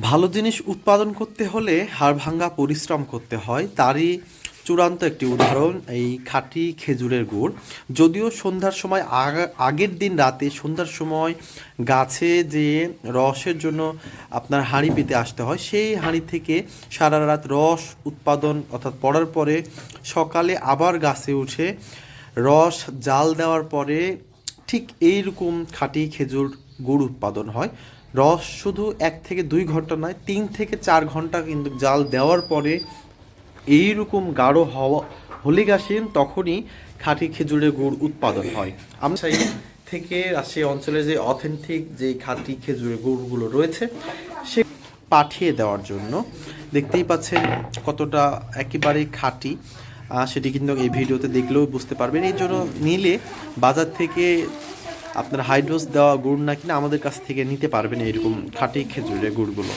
ভালো জিনিস উৎপাদন করতে হলে হাড় ভাঙ্গা পরিশ্রম করতে হয়। তারই চূড়ান্ত একটি উদাহরণ এই খাঁটি খেজুরের গুড়। যদিও সন্ধ্যার সময় আগা- আগের দিন রাতে সন্ধ্যার সময় গাছে যে রসের জন্য আপনার হাঁড়ি পেতে আসতে হয়, সেই হাঁড়ি থেকে সারা রাত রস উৎপাদন অর্থাৎ পড়ার পরে সকালে আবার গাছে উঠে রস জাল দেওয়ার পরে ঠিক এইরকম খাঁটি খেজুর গুড় উৎপাদন হয়। রস শুধু এক থেকে দুই ঘণ্টা নয়, তিন থেকে চার ঘণ্টা কিন্তু জাল দেওয়ার পরে এইরকম গাঢ় হওয়া হলে গাছেন তখনই খাঁটি খেজুরের গুড় উৎপাদন হয়। আমরা সেই থেকে রাজশাহী অঞ্চলে যে অথেন্টিক যে খাঁটি খেজুরের গুড়গুলো রয়েছে, সে পাঠিয়ে দেওয়ার জন্য। দেখতেই পাচ্ছেন কতটা একেবারে খাঁটি। সেটি কিন্তু এই ভিডিওতে দেখলেও বুঝতে পারবেন। এই জন্য নিলে বাজার থেকে আপনার হাইড্রোস দেওয়া গুড় না কিনা আমাদের কাছ থেকে নিতে পারবেন এরকম খাঁটি খেজুরের গুড়গুলো।